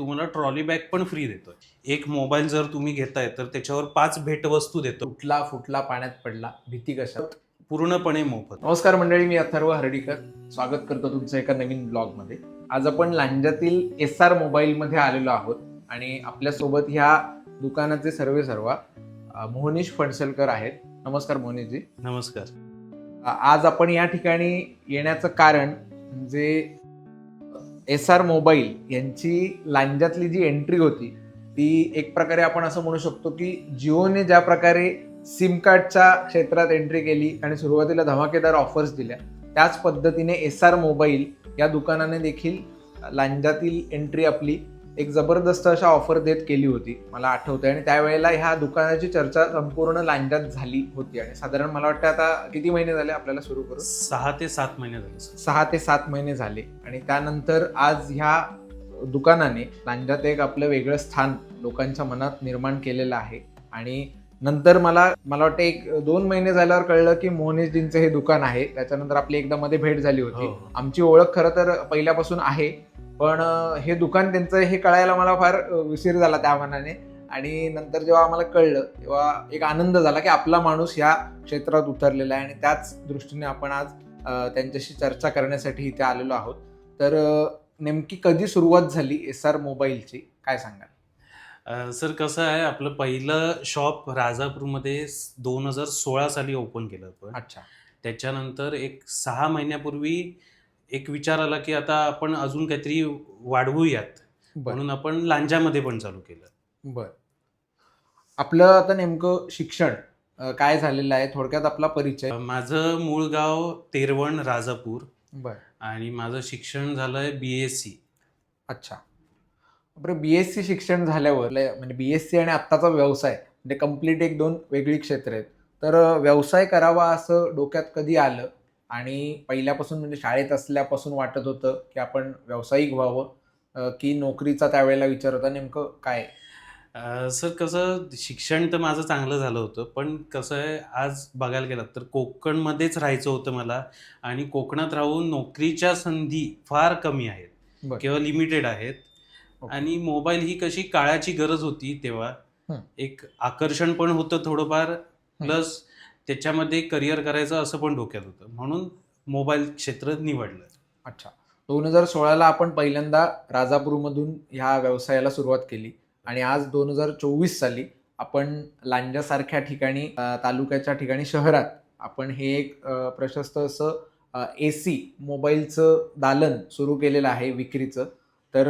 तुम्हाला trolley bag पण free देतोय. एक मोबाईल जर तुम्ही घेताय तर त्याच्यावर पाच भेटवस्तू देतो. तुटला फुटला पाण्यात पडला भीती कशा पूर्णपणे मोफत. नमस्कार मंडळी मी अथर्व हर्डीकर. स्वागत करतो तुमचं एका नवीन ब्लॉगमध्ये. आज आपण लांजातील एस आर मोबाईलमध्ये आलेलो आहोत आणि आपल्यासोबत ह्या दुकानाचे सर्वे सर्वा मोहनीश फणसलकर आहेत. नमस्कार मोहनीशजी. नमस्कार. आज आपण या ठिकाणी येण्याचं कारण म्हणजे एस आर मोबाईल यांची लांजातली जी एंट्री होती ती एक प्रकारे आपण असं म्हणू शकतो की जिओने ज्या प्रकारे सिम कार्डच्या क्षेत्रात एंट्री केली आणि सुरुवातीला धमाकेदार ऑफर्स दिल्या त्याच पद्धतीने एस आर मोबाईल या दुकानाने देखील लांजातील एंट्री आपली एक जबरदस्त अशा ऑफर देत केली होती. मला आठवतं आणि त्यावेळेला ह्या दुकानाची चर्चा संपूर्ण लांजात झाली होती आणि साधारण मला वाटतं आता किती महिने झाले आपल्याला सुरू करून? सहा ते सात महिने झाले. सहा ते सात महिने झाले. आणि त्यानंतर आज ह्या दुकानाने लांजात एक आपलं वेगळं स्थान लोकांच्या मनात निर्माण केलेलं आहे. आणि नंतर मला मला वाटतं एक दोन महिने झाल्यावर कळलं की मोहनीशजींचं हे दुकान आहे. त्याच्यानंतर आपली एकदा मध्ये भेट झाली होती. हो. आमची ओळख खरं तर पहिल्यापासून आहे. पण हे दुकान त्यांचं हे कळायला मला फार उशीर झाला त्या मनाने आणि नंतर जेव्हा आम्हाला कळलं तेव्हा एक आनंद झाला की आपला माणूस ह्या क्षेत्रात उतरलेला आहे. आणि त्याच दृष्टीने आपण आज त्यांच्याशी चर्चा करण्यासाठी इथे आलेलो आहोत. तर नेमकी कधी सुरुवात झाली एस आर मोबाईलची? काय सांगाल? सर कसं आहे आपलं पहिलं शॉप राजापूरमध्ये दोन हजार सोळा साली ओपन केलं आपण अच्छा. त्याच्यानंतर एक सहा महिन्यापूर्वी एक विचार आला की आता आपण अजून काहीतरी वाढवूयात. म्हणून आपण लांजामध्ये पण चालू केलं. बर. आपलं आता नेमकं शिक्षण काय झालेलं आहे? थोडक्यात आपला परिचय. माझं मूळ गाव तेरवण राजापूर. बर. आणि माझं शिक्षण झालंय बी एस सी अच्छा. बरं बी एस सी शिक्षण झाल्यावर लय- म्हणजे बी एस सी आणि आत्ताचा व्यवसाय म्हणजे कंप्लीट एक दोन वेगळी क्षेत्र आहेत. तर व्यवसाय करावा असं डोक्यात कधी आलं? आणि पहिल्यापासून म्हणजे शाळेत असल्यापासून वाटत होतं की आपण व्यावसायिक व्हावं? की नोकरीचा त्यावेळेला विचार होता? नेमकं काय? सर कसं शिक्षण तर माझं चांगलं झालं होतं पण कसं आहे आज बघायला गेलं तर कोकणमध्येच राहायचं होतं मला आणि कोकणात राहून नोकरीच्या संधी फार कमी आहेत बरं. किंवा लिमिटेड आहेत. ओके. आणि मोबाईल ही कशी काळाची गरज होती तेव्हा. हं. एक आकर्षण पण होतं थोडंफार प्लस त्याच्यामध्ये करिअर करायचं असं पण डोक्यात होतं. म्हणून मोबाईल क्षेत्र निवडलं. अच्छा. दोन हजार सोळाला आपण पहिल्यांदा राजापूरमधून ह्या व्यवसायाला सुरुवात केली. आणि आज दोन हजार चोवीस साली आपण लांजासारख्या ठिकाणी तालुक्याच्या ठिकाणी शहरात आपण हे एक प्रशस्त असं ए सी मोबाईलचं दालन सुरू केलेलं आहे विक्रीचं. तर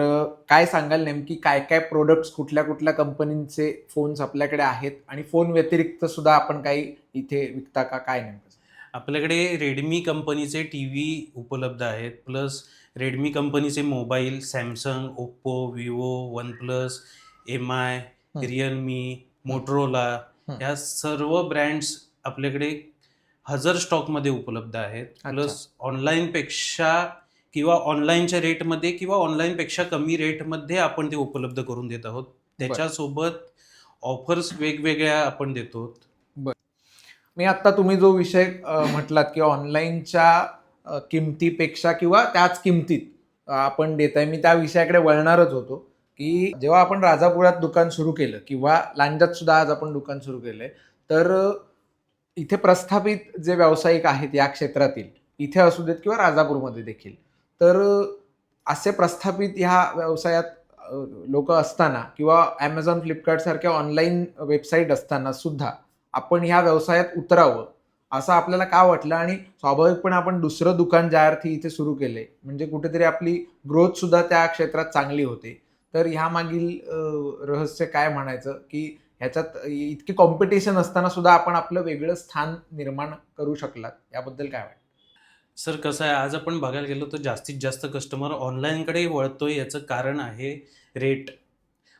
काय सांगाल नेमकी काय काय प्रोडक्ट्स कुठल्या कुठल्या कंपनींचे फोन्स आपल्याकडे आहेत आणि फोन व्यतिरिक्त सुद्धा आपण काही इथे विकता का काय नेमकं? आपल्याकडे रेडमी कंपनीचे टी व्ही उपलब्ध आहेत प्लस रेडमी कंपनीचे mobile Samsung Oppo Vivo One Plus M I. Realme Motorola. ह्या सर्व ब्रँड्स आपल्याकडे हजर स्टॉकमध्ये उपलब्ध आहेत. प्लस ऑनलाईनपेक्षा किंवा ऑनलाईनच्या रेटमध्ये किंवा ऑनलाईनपेक्षा कमी रेटमध्ये आपण ते उपलब्ध करून देत आहोत. त्याच्यासोबत ऑफर्स वेगवेगळ्या आपण देतो. मी आत्ता तुम्ही जो विषय म्हटलात की ऑनलाईनच्या किमतीपेक्षा किंवा त्याच किमतीत आपण देताय मी त्या विषयाकडे वळणारच होतो. की जेव्हा आपण राजापुरात दुकान सुरू केलं किंवा लांजात सुद्धा आज आपण दुकान सुरू केलंय तर इथे प्रस्थापित जे व्यावसायिक आहेत या क्षेत्रातील इथे असू देत किंवा राजापूरमध्ये देखील तर असे प्रस्थापित ह्या व्यवसायात लोक असताना किंवा ॲमेझॉन फ्लिपकार्ट सारख्या ऑनलाईन वेबसाईट असताना सुद्धा आपण ह्या व्यवसायात उतरावं असं आपल्याला का वाटलं? आणि स्वाभाविकपणे आपण दुसरं दुकान ज्या अर्थी इथे सुरू केले म्हणजे कुठेतरी आपली ग्रोथ सुद्धा त्या क्षेत्रात चांगली होते. तर ह्या मागील अं, रहस्य काय म्हणायचं की ह्याच्यात इतकी कॉम्पिटिशन असताना सुद्धा आपण आपलं वेगळं स्थान निर्माण करू शकलात. याबद्दल काय वाटतं? सर कसं आहे आज आपण बघायला गेलो तर जास्तीत जास्त कस्टमर ऑनलाईनकडे वळतोय. याचं कारण आहे रेट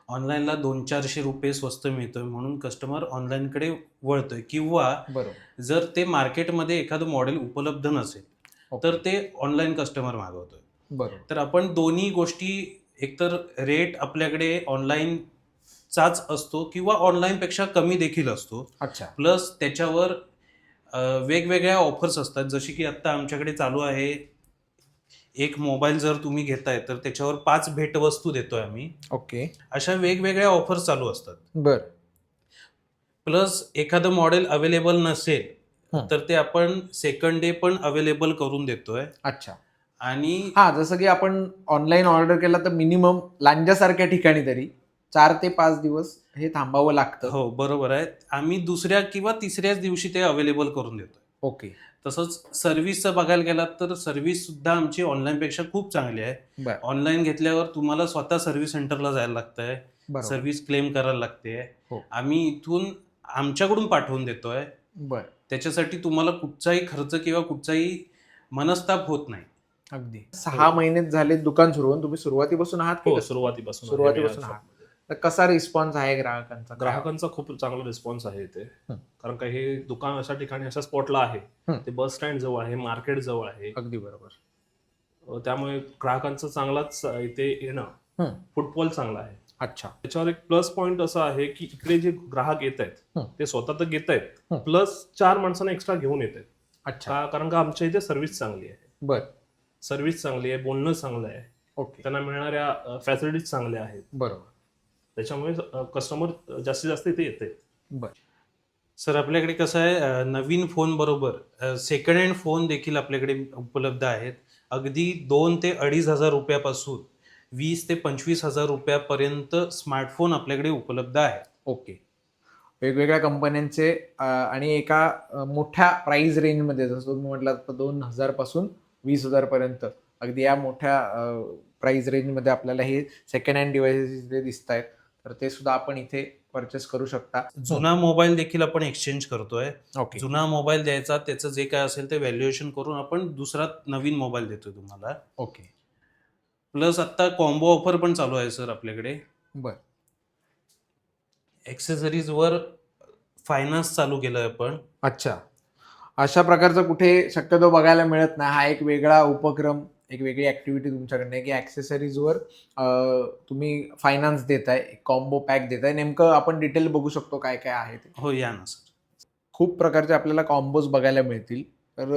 ऑनलाईनला दोन चारशे रुपये स्वस्त मिळतोय म्हणून कस्टमर ऑनलाईनकडे वळतोय. किंवा बरोबर. जर ते मार्केटमध्ये एखादं मॉडेल उपलब्ध नसेल तर ते ऑनलाईन कस्टमर मागवतोय. बरोबर. तर आपण दोन्ही गोष्टी एकतर रेट आपल्याकडे ऑनलाईनचाच असतो किंवा ऑनलाईनपेक्षा कमी देखील असतो. अच्छा. प्लस त्याच्यावर अ, वेगवेगळ्या ऑफर्स असतात. जशी की आत्ता आमच्याकडे चालू आहे. एक मोबाईल जर तुम्ही घेताय तर त्याच्यावर पाच भेटवस्तू देतोय आम्ही. ओके. अशा वेगवेगळ्या ऑफर्स चालू असतात. बर. प्लस एखादं मॉडेल अवेलेबल नसेल हं. तर ते आपण सेकंड डे पण अवेलेबल करून देतोय. अच्छा. आणि हा जसं की आपण ऑनलाईन ऑर्डर केला तर मिनिमम लांजासारख्या ठिकाणी तरी चार ते पाच दिवस हे थांबावं लागतं. हो बरोबर आहे. आम्ही दुसऱ्या किंवा तिसऱ्याच दिवशी ते अवेलेबल करून देतोय. ओके. तसंच सर्व्हिसचं बघायला गेलात तर सर्व्हिस सुद्धा आमची ऑनलाईन पेक्षा खूप चांगली आहे. ऑनलाईन घेतल्यावर तुम्हाला स्वतः सर्व्हिस सेंटरला जायला लागतंय. सर्व्हिस क्लेम करायला लागते. हो. आम्ही इथून आमच्याकडून पाठवून देतोय. बर. त्याच्यासाठी तुम्हाला कुठचाही खर्च किंवा कुठचाही मनस्ताप होत नाही. अगदी सहा महिनेच झाले दुकान सुरू होऊन तुम्ही सुरुवातीपासून आहात की हो कसं? सुरुवातीपासून आहे सुरुवातीपासून. या तर कसा रिस्पॉन्स आहे ग्राहकांचा ग्राहकांचा खूप चांगला रिस्पॉन्स आहे इथे हं. कारण का हे दुकान अशा ठिकाणी अशा स्पॉटला आहे. ते बस स्टँड जवळ आहे मार्केट जवळ आहे अगदी बरोबर अ, त्यामुळे ग्राहकांचा चांगलाच इथे येणं. फुटफॉल चांगला आहे अच्छा त्याच्यावर एक प्लस पॉइंट असा आहे की इकडे जे ग्राहक येत आहेत. ते स्वतः तर घेत आहेत. प्लस चार माणसांना एक्स्ट्रा घेऊन येत आहेत अच्छा का कारण का आमच्या इथे सर्व्हिस चांगली आहे बर सर्व्हिस चांगली आहे बोलणं चांगलं आहे. ओके. त्यांना मिळणाऱ्या फॅसिलिटीज चांगल्या आहेत. बरोबर. त्याच्यामुळे कस्टमर जास्तीत जास्त इथे येते. बर. सर आपल्याकडे कसं आहे नवीन फोन बरोबर सेकंड हँड फोन देखील आपल्याकडे उपलब्ध आहेत. अगदी दोन ते अडीच हजार रुपयापासून वीस ते पंचवीस हजार रुपयापर्यंत स्मार्टफोन आपल्याकडे उपलब्ध आहे ओके. वेगवेगळ्या कंपन्यांचे आणि एका मोठ्या प्राइस रेंजमध्ये जसं तुम्ही म्हटलात तर दोन हजारपासून वीस हजारपर्यंत अगदी या मोठ्या प्राइस रेंजमध्ये आपल्याला हे सेकंड हँड डिव्हाइसेस इथे दिसत आहेत तर ते सुद्धा आपण इथे परचेस करू शकता. जुना मोबाईल देखील आपण एक्सचेंज करतोय. ओके जुना मोबाईल द्यायचा त्याचं जे काय असेल ते व्हॅल्युएशन करून आपण दुसरा नवीन मोबाईल देतोय तुम्हाला. ओके प्लस आता कॉम्बो ऑफर पण चालू आहे सर आपल्याकडे. बर. वर फायनान्स चालू केलंय आपण. अच्छा. अशा प्रकारचं कुठे शक्यतो बघायला मिळत नाही. हा एक वेगळा उपक्रम एक वेगळी ऍक्टिव्हिटी तुमच्याकडनं आहे की ॲक्सेसरीजवर तुम्ही फायनान्स देताय कॉम्बो पॅक देताय. नेमकं आपण डिटेल बघू शकतो काय काय आहे ते. हो या ना सर खूप प्रकारचे आपल्याला कॉम्बोज बघायला मिळतील. तर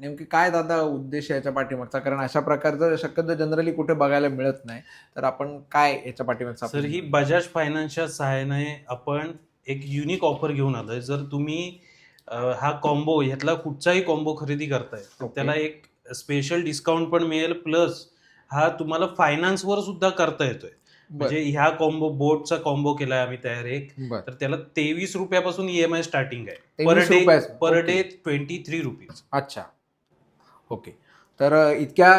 नेमके काय दादा उद्देश याच्या पाठीमागचा? कारण अशा प्रकारचं शक्यतो जनरली कुठे बघायला मिळत नाही. तर आपण काय याच्या पाठीमागचा? सर ही बजाज फायनान्सच्या सहाय्याने आपण एक युनिक ऑफर घेऊन आलोय. जर तुम्ही हा कॉम्बो ह्यातला कुठचाही कॉम्बो खरेदी करताय. त्याला एक स्पेशल डिस्काउंट पण मिळेल प्लस हा तुम्हाला फायनान्सवर सुद्धा करता येतोय. म्हणजे ह्या कॉम्बो बोटचा कॉम्बो केलाय आम्ही तयार एक. तर त्याला तेवीस रुपयापासून ई एम आय स्टार्टिंग आहे. Per 23 day. Per. Day twenty three rupees अच्छा. ओके. तर इतक्या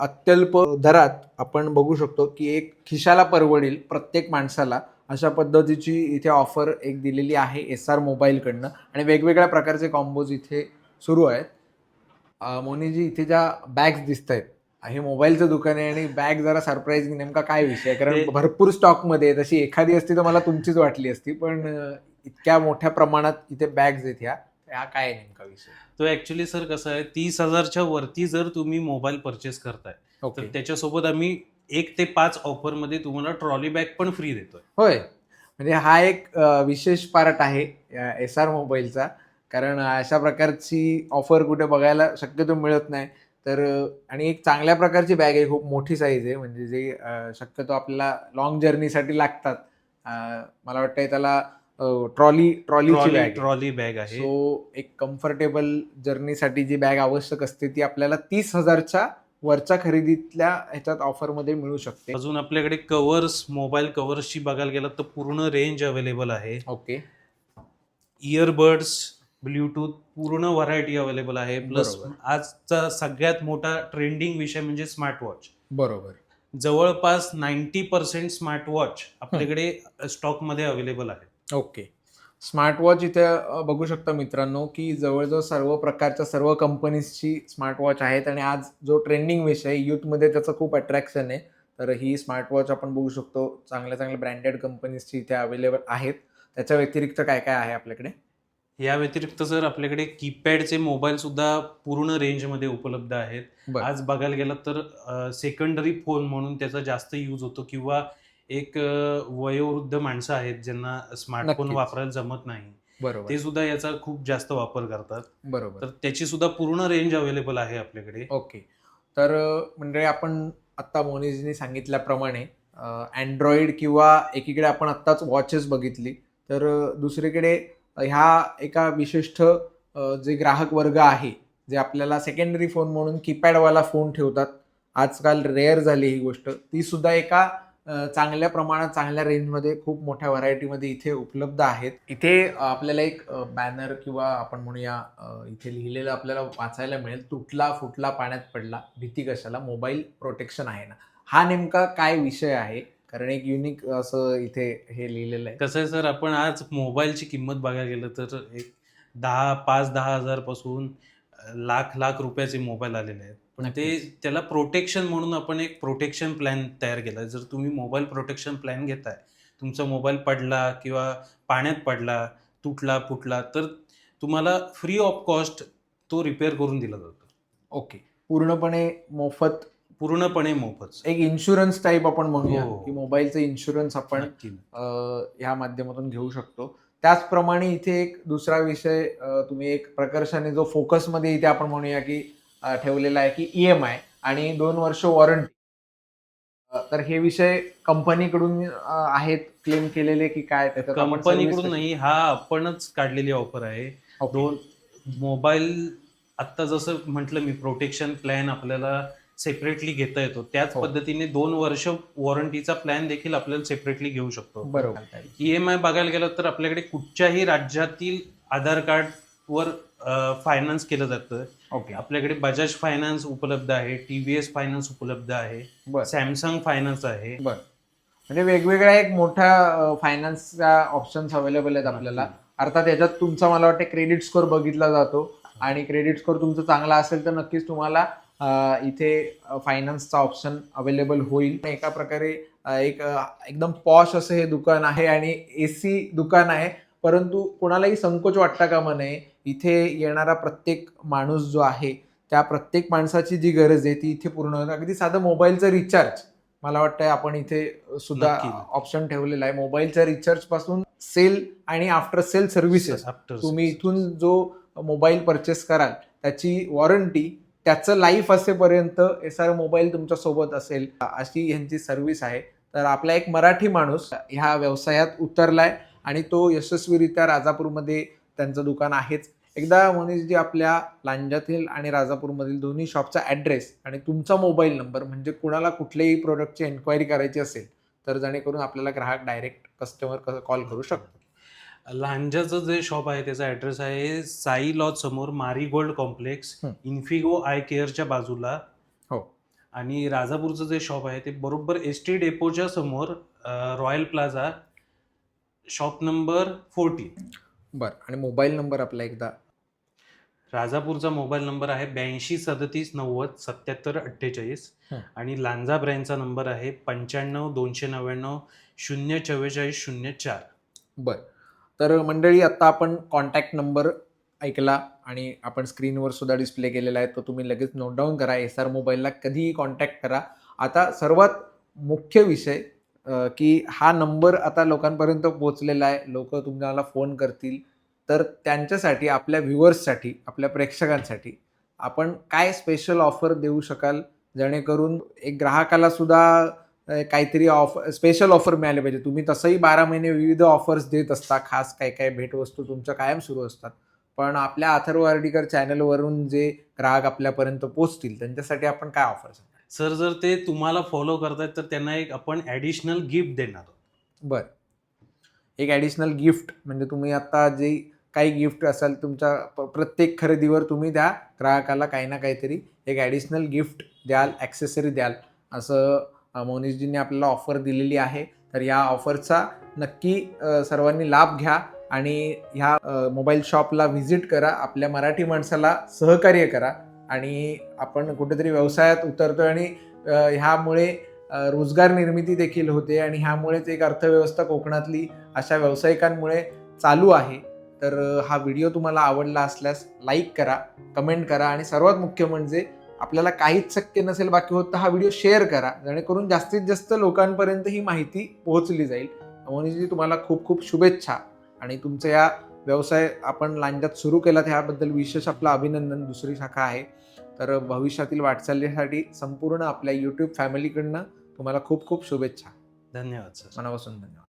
अत्यल्प दरात आपण बघू शकतो की एक खिशाला परवडेल प्रत्येक माणसाला अशा पद्धतीची इथे ऑफर एक दिलेली आहे एस आर मोबाईलकडनं आणि वेगवेगळ्या प्रकारचे कॉम्बोज इथे सुरू आहेत. मोनीजी इथे ज्या बॅग्स दिसत आहेत हे मोबाईलचं दुकान आहे आणि बॅग जरा सरप्राईज नेमका काय विषय कारण भरपूर स्टॉकमध्ये तशी एखादी असती तर मला तुमचीच वाटली असती पण इतक्या मोठ्या प्रमाणात इथे बॅग्स आहेत ह्या. हा काय आहे नेमका विषय? तो ऍक्च्युली सर कसं आहे तीस हजारच्या वरती जर तुम्ही मोबाईल परचेस करताय तर त्याच्यासोबत आम्ही एक ते पाच ऑफरमध्ये तुम्हाला ट्रॉली बॅग पण फ्री देतोय. होय. म्हणजे हा एक अ, विशेष पार्ट आहे एस आर मोबाईलचा. कारण अशा प्रकारची ऑफर कुठे बघायला शक्यतो मिळत नाही. तर अ, आणि एक चांगल्या प्रकारची बॅग आहे खूप मोठी साईज आहे. म्हणजे जे अ, शक्यतो आपल्याला लॉंग जर्नीसाठी लागतात. अ, मला वाटतंय त्याला ट्रॉली ट्रॉलीची ट्रॉली बॅग ट्रॉली बॅग आहे. सो एक कम्फर्टेबल जर्नीसाठी जी बॅग आवश्यक असते ती आपल्याला तीस हजारच्या वरच्या खरेदीतल्या ह्याच्यात ऑफरमध्ये मिळू शकते. अजून आपल्याकडे कव्हर्स मोबाईल कव्हर्सची बघायला गेलं तर पूर्ण रेंज अवेलेबल आहे. ओके. इयरबड्स ब्ल्यूटूथ पूर्ण व्हरायटी अवेलेबल आहे. प्लस बरोबर. आजचा सगळ्यात मोठा ट्रेंडिंग विषय म्हणजे स्मार्ट वॉच बरोबर. जवळपास नाईन्टी पर्सेंट स्मार्ट वॉच आपल्याकडे स्टॉकमध्ये अवेलेबल आहे. ओके. स्मार्टवॉच इथे बघू शकता मित्रांनो की जवळजवळ सर्व प्रकारच्या सर्व कंपनीजची स्मार्टवॉच आहेत आणि आज जो ट्रेंडिंग विषय यूथमध्ये त्याचं खूप अट्रॅक्शन आहे. तर ही स्मार्टवॉच आपण बघू शकतो. चांगल्या चांगल्या ब्रँडेड कंपनीजची इथे अवेलेबल आहेत. त्याच्या व्यतिरिक्त काय काय आहे आपल्याकडे? या व्यतिरिक्त जर आपल्याकडे कीपॅडचे मोबाईल सुद्धा पूर्ण रेंजमध्ये उपलब्ध आहेत. आज बघायला गेलं तर सेकंडरी फोन म्हणून त्याचा जास्त यूज होतो किंवा एक वयोवृद्ध माणसं आहेत ज्यांना स्मार्टफोन. वापरायला जमत नाही. बरोबर. ते सुद्धा याचा खूप जास्त वापर करतात. बरोबर. तर त्याची सुद्धा पूर्ण रेंज अवेलेबल आहे आपल्याकडे. ओके. तर मंडळी आपण आत्ता मोनीजींनी सांगितल्याप्रमाणे अँड्रॉइड किंवा एकीकडे आपण आत्ताच वॉचेस बघितली तर दुसरीकडे ह्या एका विशिष्ट जे ग्राहक वर्ग आहे जे आपल्याला सेकंडरी फोन म्हणून कीपॅडवाला फोन ठेवतात आजकाल रेअर झाली ही गोष्ट ती सुद्धा एका चांगल्या प्रमाणात चांगल्या रेंजमध्ये खूप मोठ्या व्हरायटीमध्ये इथे उपलब्ध आहेत. इथे आपल्याला एक बॅनर किंवा आपण म्हणूया इथे लिहिलेलं आपल्याला वाचायला मिळेल. तुटला फुटला पाण्यात पडला भीती कशाला? मोबाईल प्रोटेक्शन आहे ना. हा नेमका काय विषय आहे? कारण एक युनिक असं इथे हे लिहिलेलं आहे. कसं आहे सर आपण आज मोबाईलची किंमत बघायला गेलं तर एक दहा पाच दहा हजारपासून लाख लाख रुपयाचे मोबाईल आलेले आहेत. पण ते. त्याला प्रोटेक्शन म्हणून आपण एक प्रोटेक्शन प्लॅन तयार केला जर तुम्ही मोबाईल प्रोटेक्शन प्लॅन घेताय तुमचा मोबाईल पडला किंवा पाण्यात पडला तुटला फुटला तर तुम्हाला फ्री ऑफ कॉस्ट तो रिपेअर करून दिला जातो. ओके. पूर्णपणे मोफत पूर्णपणे मोफत. एक इन्शुरन्स टाईप आपण म्हणूया हो. की मोबाईलचं इन्शुरन्स आपण ह्या माध्यमातून घेऊ शकतो. त्याचप्रमाणे इथे एक दुसरा विषय तुम्ही एक प्रकर्षाने जो फोकसमध्ये इथे आपण म्हणूया की ठेवलेला आहे की ई एम आय आणि दोन वर्ष वॉरंटी तर हे विषय कंपनीकडून आहेत क्लेम केलेले की काय? कंपनीकडून नाही हा आपणच काढलेली ऑफर आहे. दोन मोबाईल आत्ता जसं म्हटलं मी प्रोटेक्शन प्लॅन आपल्याला सेपरेटली घेता येतो. त्याच हो. पद्धतीने दोन वर्ष वॉरंटीचा प्लॅन देखील आपल्याला सेपरेटली घेऊ शकतो. बरोबर. ई एम आय बघायला गेलं तर आपल्याकडे कुठच्याही राज्यातील आधार कार्डवर फायनान्स केलं जातं. ओके. आपल्याकडे बजाज फायनान्स उपलब्ध आहे टी व्ही एस फायनान्स उपलब्ध आहे बर. सॅमसंग फायनान्स आहे. बर. म्हणजे वेगवेगळ्या एक मोठ्या फायनान्सच्या ऑप्शन्स अवेलेबल आहेत आपल्याला. अर्थात याच्यात तुमचा मला वाटतं क्रेडिट स्कोअर बघितला जातो आणि क्रेडिट स्कोअर तुमचा चांगला असेल तर नक्कीच तुम्हाला अं, इथे फायनान्सचा ऑप्शन अवेलेबल होईल. एका प्रकारे अं, एक अं, एकदम पॉश असं हे दुकान आहे आणि ए सी दुकान आहे. परंतु कोणालाही संकोच वाटता कामा नये. इथे येणारा प्रत्येक माणूस जो आहे त्या प्रत्येक माणसाची जी गरज आहे ती इथे पूर्ण होते अगदी साधं मोबाईलचं रिचार्ज मला वाटतं आपण इथे सुद्धा. ऑप्शन ठेवलेला आहे. मोबाईलच्या रिचार्जपासून सेल आणि आफ्टर सेल सर्व्हिसेस तुम्ही इथून जो मोबाईल परचेस कराल त्याची वॉरंटी त्याचं लाईफ असेपर्यंत एस आर मोबाईल तुमच्यासोबत असेल. अशी यांची सर्व्हिस आहे. तर आपला एक मराठी माणूस ह्या व्यवसायात उतरलाय आणि तो यशस्वीरित्या राजापूरमध्ये त्यांचं दुकान आहेच. एकदा मनीषजी आपल्या लांजातील आणि राजापूरमधील दोन्ही शॉपचा ॲड्रेस आणि तुमचा मोबाईल नंबर म्हणजे कुणाला कुठल्याही प्रोडक्टची एन्क्वायरी करायची असेल तर जेणेकरून आपल्याला ग्राहक डायरेक्ट कस्टमर कॉल करू शकतो लांजाचं जे शॉप आहे त्याचा ॲड्रेस आहे साई लॉज समोर मारीगोल्ड कॉम्प्लेक्स हं. इन्फिगो आय केअरच्या बाजूला हो. आणि राजापूरचं जे शॉप आहे ते बरोबर एस टी डेपोच्या समोर Royal Plaza shop number fourteen बरं आणि मोबाईल नंबर आपला एकदा राजापूरचा मोबाईल नंबर आहे ब्याऐंशी सदतीस नव्वद सत्याहत्तर अठ्ठेचाळीस. आणि लांजा ब्रँडचा नंबर आहे पंच्याण्णव दोनशे नव्याण्णव शून्य चव्वेचाळीस शून्य चार. बरं. तर मंडळी आत्ता आपण कॉन्टॅक्ट नंबर ऐकला आणि आपण स्क्रीनवर सुद्धा डिस्प्ले केलेला आहे तो तुम्ही लगेच नोट डाऊन करा. एस आर मोबाईलला कधीही कॉन्टॅक्ट करा. आता सर्वात मुख्य विषय की हा नंबर आता लोकांपर्यंत पोहोचलेला आहे. लोक तुम्हाला फोन करतील. तर त्यांच्यासाठी आपल्या व्ह्युअर्ससाठी आपल्या प्रेक्षकांसाठी आपण काय स्पेशल ऑफर देऊ शकाल? जेणेकरून एक ग्राहकाला सुद्धा काहीतरी ऑफर स्पेशल ऑफर मिळाले पाहिजे. तुम्ही तसंही बारा महिने विविध ऑफर्स देत असता खास काय काय भेटवस्तू तुमच्या कायम सुरू असतात. पण आपल्या अथर्व अर्डीकर चॅनलवरून जे ग्राहक आपल्यापर्यंत पोहोचतील त्यांच्यासाठी आपण काय ऑफर्स सर जर ते तुम्हाला फॉलो करतायत तर त्यांना एक आपण ॲडिशनल गिफ्ट देणार. बर. एक ॲडिशनल गिफ्ट म्हणजे तुम्ही आता जे काही गिफ्ट असाल तुमच्या प- प्रत्येक खरेदीवर तुम्ही त्या ग्राहकाला काही ना काहीतरी एक ॲडिशनल गिफ्ट द्याल ॲक्सेसरी द्याल. असं मोनीशजींनी आपल्याला ऑफर दिलेली आहे. तर या ऑफरचा नक्की सर्वांनी लाभ घ्या आणि ह्या मोबाईल शॉपला व्हिजिट करा. आपल्या मराठी माणसाला सहकार्य करा आणि आपण कुठेतरी व्यवसायात उतरतो आणि ह्यामुळे रोजगार निर्मिती देखील होते आणि ह्यामुळेच एक अर्थव्यवस्था कोकणातली अशा व्यावसायिकांमुळे चालू आहे. तर हा व्हिडिओ तुम्हाला आवडला असल्यास लाईक करा कमेंट करा आणि सर्वात मुख्य म्हणजे आपल्याला काहीच शक्य नसेल बाकी होत तर हा व्हिडिओ शेअर करा जेणेकरून जास्तीत जास्त लोकांपर्यंत ही माहिती पोहोचली जाईल. मोनीजी तुम्हाला खूप खूप शुभेच्छा आणि तुमचं या व्यवसाय आपण लांजात सुरू केला त्याबद्दल विशेष आपलं अभिनंदन. दुसरी शाखा आहे. तर भविष्यातील वाटचालीसाठी संपूर्ण आपल्या युट्यूब फॅमिलीकडनं तुम्हाला खूप खूप शुभेच्छा. धन्यवाद सर. मनापासून धन्यवाद.